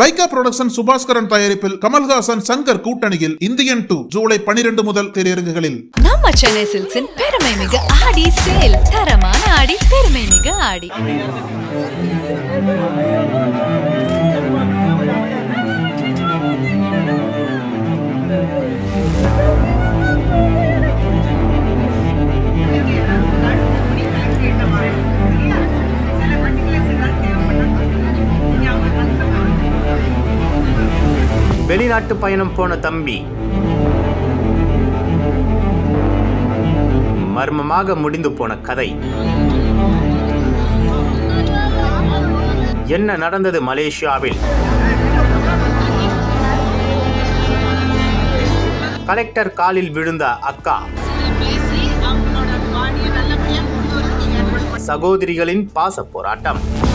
Lyca production Subaskaran தயாரிப்பில் கமல்ஹாசன் சங்கர் கூட்டணியில் Indian two July பனிரெண்டு முதல் திரையரங்குகளில். நம்ம சென்னை சில்க்ஸின் பெருமை மிக ஆடி சேல் தரமான ஆடி பெருமை மிக ஆடி. வெளிநாட்டு பயணம் போன தம்பி. மர்மமாக முடிந்து போன கதை. என்ன நடந்தது மலேசியாவில்? கலெக்டர் காலில் விழுந்த அக்கா. சகோதரிகளின் பாச போராட்டம்.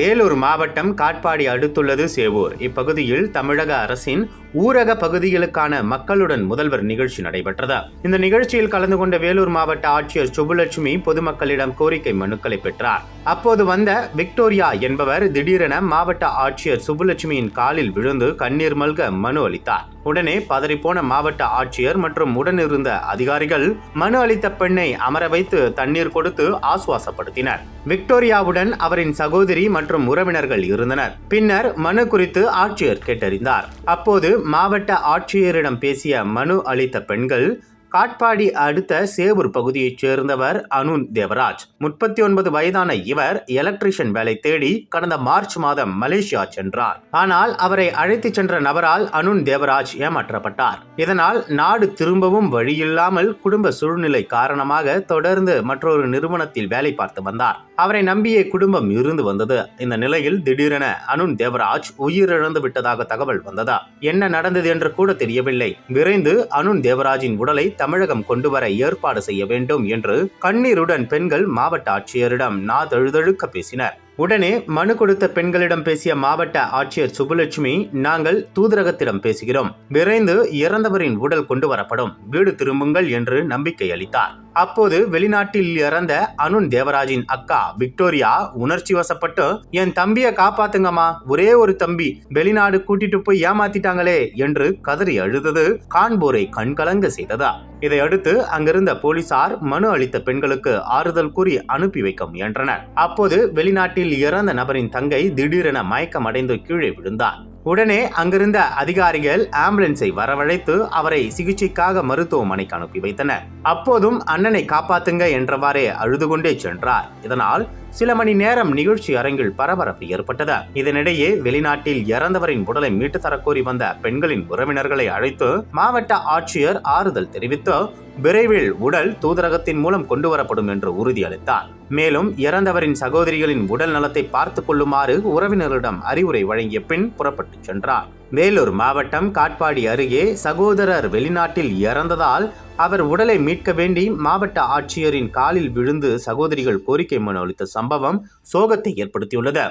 வேலூர் மாவட்டம் காட்பாடி அடுத்துள்ளது சேவூர். இப்பகுதியில் தமிழக அரசின் ஊரக பகுதிகளுக்கான மக்களுடன் முதல்வர் நிகழ்ச்சி நடைபெற்றது. இந்த நிகழ்ச்சியில் கலந்து கொண்ட வேலூர் மாவட்ட ஆட்சியர் சுப்புலட்சுமி பொதுமக்களிடம் கோரிக்கை மனுக்களை பெற்றார். அப்போது வந்த விக்டோரியா என்பவர் திடீரென மாவட்ட ஆட்சியர் சுப்புலட்சுமியின் காலில் விழுந்து கண்ணீர் மல்க மனு அளித்தார். உடனே பதறிப்போன மாவட்ட ஆட்சியர் மற்றும் உடனிருந்த அதிகாரிகள் மனு அளித்த பெண்ணை அமர வைத்து தண்ணீர் கொடுத்து ஆசுவாசப்படுத்தினர். விக்டோரியாவுடன் அவரின் சகோதரி மற்றும் உறவினர்கள் இருந்தனர். பின்னர் மனு குறித்து ஆட்சியர் கேட்டறிந்தார். அப்போது மாவட்ட ஆட்சியரிடம் பேசிய மனு அளித்த பெண்கள் காட்பாடி அடுத்த சேவூர் பகுதியைச் சேர்ந்தவர் அனுன் தேவராஜ். முப்பத்தி ஒன்பது வயதான இவர் எலக்ட்ரிஷியன் வேலை தேடி கடந்த மார்ச் மாதம் மலேசியா சென்றார். ஆனால் அவரை அழைத்துச் சென்ற நபரால் அனுன் தேவராஜ் ஏமாற்றப்பட்டார். இதனால் நாடு திரும்பவும் வழியில்லாமல் குடும்ப சூழ்நிலை காரணமாக தொடர்ந்து மற்றொரு நிறுவனத்தில் வேலை பார்த்து வந்தார். அவரை நம்பிய குடும்பம் இருந்து வந்தது. இந்த நிலையில் திடீரென அனுன் தேவராஜ் உயிரிழந்து விட்டதாக தகவல் வந்ததா? என்ன நடந்தது என்று கூட தெரியவில்லை. விரைந்து அனுன் தேவராஜின் உடலை தமிழகம் கொண்டு வர ஏற்பாடு செய்ய வேண்டும் என்று கண்ணீருடன் பெண்கள் மாவட்ட ஆட்சியரிடம் நாதழுதழுக்க பேசினர். உடனே மனு கொடுத்த பெண்களிடம் பேசிய மாவட்ட ஆட்சியர் சுப்புலட்சுமி நாங்கள் தூதரகத்திடம் பேசுகிறோம். விரைந்து இறந்தவரின் உடல் கொண்டு வரப்படும். வீடு திரும்புங்கள் என்று நம்பிக்கை அளித்தார். அப்போது வெளிநாட்டில் இறந்த அனுன் தேவராஜின் அக்கா விக்டோரியா உணர்ச்சி வசப்பட்டு என் தம்பியை காப்பாத்துங்கம்மா ஒரே ஒரு தம்பி வெளிநாடு கூட்டிட்டு போய் ஏமாத்திட்டாங்களே என்று கதறி அழுதது கான்பூரை கண்கலங்க செய்ததா? இதையடுத்து அங்கிருந்த போலீசார் மனு அளித்த பெண்களுக்கு ஆறுதல் கூறி அனுப்பி வைக்க முயன்றனர். அப்போது வெளிநாட்டில் இறந்த நபரின் தங்கை திடீரென மயக்கமடைந்து கீழே விழுந்தார் உடனே அங்கிருந்த அதிகாரிகள் ஆம்புலன்ஸை வரவழைத்து அவரை சிகிச்சைக்காக மருத்துவமனைக்கு அனுப்பி வைத்தனர். அப்போதும் அண்ணனை காப்பாத்துங்க என்றவாறே அழுது கொண்டே சென்றார். இதனால் சில மணி நேரம் நிகழ்ச்சி அரங்கில் பரபரப்பு ஏற்பட்டது. இதனிடையே வெளிநாட்டில் இறந்தவரின் உடலை மீட்டு தரக்கோரி வந்த பெண்களின் உறவினர்களை அழைத்து மாவட்ட ஆட்சியர் ஆறுதல் தெரிவித்து விரைவில் உடல் தூதரகத்தின் மூலம் கொண்டு வரப்படும் என்று உறுதியளித்தார். மேலும் இறந்தவரின் சகோதரிகளின் உடல் நலத்தை பார்த்துக் கொள்ளுமாறு உறவினரிடம் அறிவுரை வழங்கிய பின் புறப்பட்டு சென்றார். வேலூர் மாவட்டம் காட்பாடி அருகே சகோதரர் வெளிநாட்டில் இறந்ததால் அவர் உடலை மீட்க வேண்டி மாவட்ட ஆட்சியரின் காலில் விழுந்து சகோதரிகள் கோரிக்கை மனு அளித்த சம்பவம் சோகத்தை ஏற்படுத்தியுள்ளது.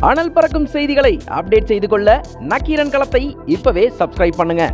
அனல் பறக்கும் செய்திகளை அப்டேட் செய்து கொள்ள நக்கீரன் களத்தை இப்பவே சப்ஸ்கிரைப் பண்ணுங்க.